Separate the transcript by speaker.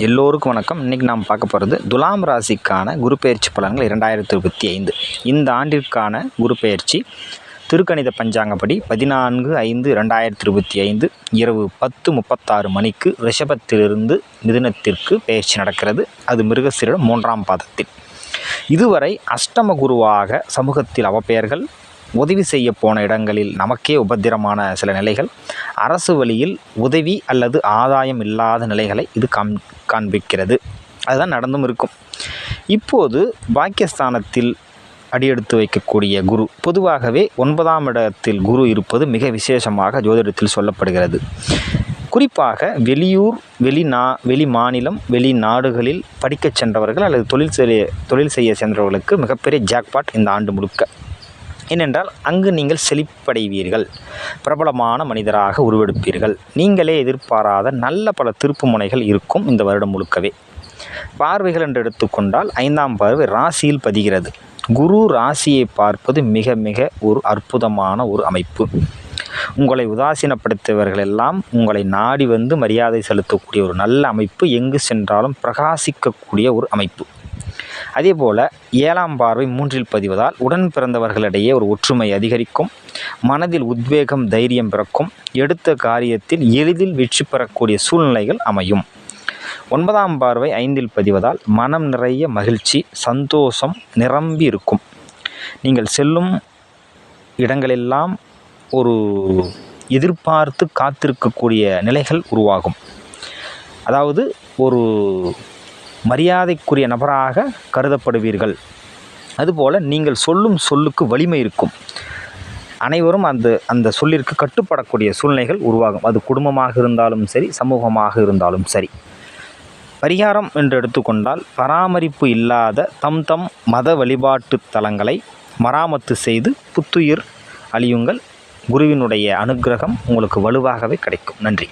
Speaker 1: எல்லோருக்கும் வணக்கம். இன்றைக்கி நாம் பார்க்க போகிறது துலாம் ராசிக்கான குரு பயிற்சி பலன்கள் இரண்டாயிரத்தி இருபத்தி ஐந்து. இந்த ஆண்டிற்கான குரு பயிற்சி திருக்கணித பஞ்சாங்கப்படி பதினான்கு ஐந்து ரெண்டாயிரத்தி இருபத்தி ஐந்து இரவு பத்து முப்பத்தாறு மணிக்கு ரிஷபத்திலிருந்து மிதுனத்திற்கு பெயர்ச்சி நடக்கிறது. அது மிருகசீரிடம் மூன்றாம் பாதத்தில். இதுவரை அஷ்டம குருவாக சமூகத்தில் அவப்பெயர்கள் உதவி செய்ய போன இடங்களில் நமக்கே உபத்திரமான சில நிலைகள். அரசு வழியில் உதவி அல்லது ஆதாயம் இல்லாத நிலைகளை இது காம் காண்பிக்கிறது. அதுதான் நடந்தும் இருக்கும். இப்போது பாக்கியஸ்தானத்தில் அடியெடுத்து வைக்கக்கூடிய குரு பொதுவாகவே ஒன்பதாம் இடத்தில் குரு இருப்பது மிக விசேஷமாக ஜோதிடத்தில் சொல்லப்படுகிறது. குறிப்பாக வெளியூர் வெளிநா வெளி மாநிலம் வெளிநாடுகளில் படிக்கச் சென்றவர்கள் அல்லது தொழில் செய்ய தொழில் செய்ய சென்றவர்களுக்கு மிகப்பெரிய ஜாக்பாட் இந்த ஆண்டு முழுக்க. ஏனென்றால் அங்கு நீங்கள் செழிப்படைவீர்கள். பிரபலமான மனிதராக உருவெடுப்பீர்கள். நீங்களே எதிர்பாராத நல்ல பல திருப்பு முனைகள் இருக்கும் இந்த வருடம் முழுக்கவே. பார்வைகள் என்று எடுத்துக்கொண்டால் ஐந்தாம் பார்வை ராசியில் பதிகிறது. குரு ராசியை பார்ப்பது மிக மிக ஒரு அற்புதமான ஒரு அமைப்பு. உங்களை உதாசீனப்படுத்தியவர்கள் எல்லாம் உங்களை நாடி வந்து மரியாதை செலுத்தக்கூடிய ஒரு நல்ல அமைப்பு. எங்கு சென்றாலும் பிரகாசிக்கக்கூடிய ஒரு அமைப்பு. அதே போல் ஏழாம் பார்வை மூன்றில் பதிவதால் உடன் பிறந்தவர்களிடையே ஒரு ஒற்றுமை அதிகரிக்கும் மனதில் உத்வேகம் தைரியம் பிறக்கும் எடுத்த காரியத்தில் எளிதில் வெற்றி பெறக்கூடிய சூழ்நிலைகள் அமையும். ஒன்பதாம் பார்வை ஐந்தில் பதிவதால் மனம் நிறைய மகிழ்ச்சி சந்தோஷம் நிரம்பி இருக்கும். நீங்கள் செல்லும் இடங்களெல்லாம் ஒரு எதிர்பார்த்து காத்திருக்கக்கூடிய நிலைகள் உருவாகும். அதாவது ஒரு மரியாதைக்குரிய நபராக கருதப்படுவீர்கள். அதுபோல் நீங்கள் சொல்லும் சொல்லுக்கு வலிமை இருக்கும். அனைவரும் அந்த அந்த சொல்லிற்கு கட்டுப்படக்கூடிய சூழ்நிலைகள் உருவாகும். அது குடும்பமாக இருந்தாலும் சரி சமூகமாக இருந்தாலும் சரி. பரிகாரம் என்று எடுத்துக்கொண்டால் பராமரிப்பு இல்லாத தம் தம் மத வழிபாட்டு தலங்களை மராமத்து செய்து புத்துயிர் அழியுங்கள் குருவினுடைய அனுக்கிரகம் உங்களுக்கு வலுவாகவே கிடைக்கும். நன்றி.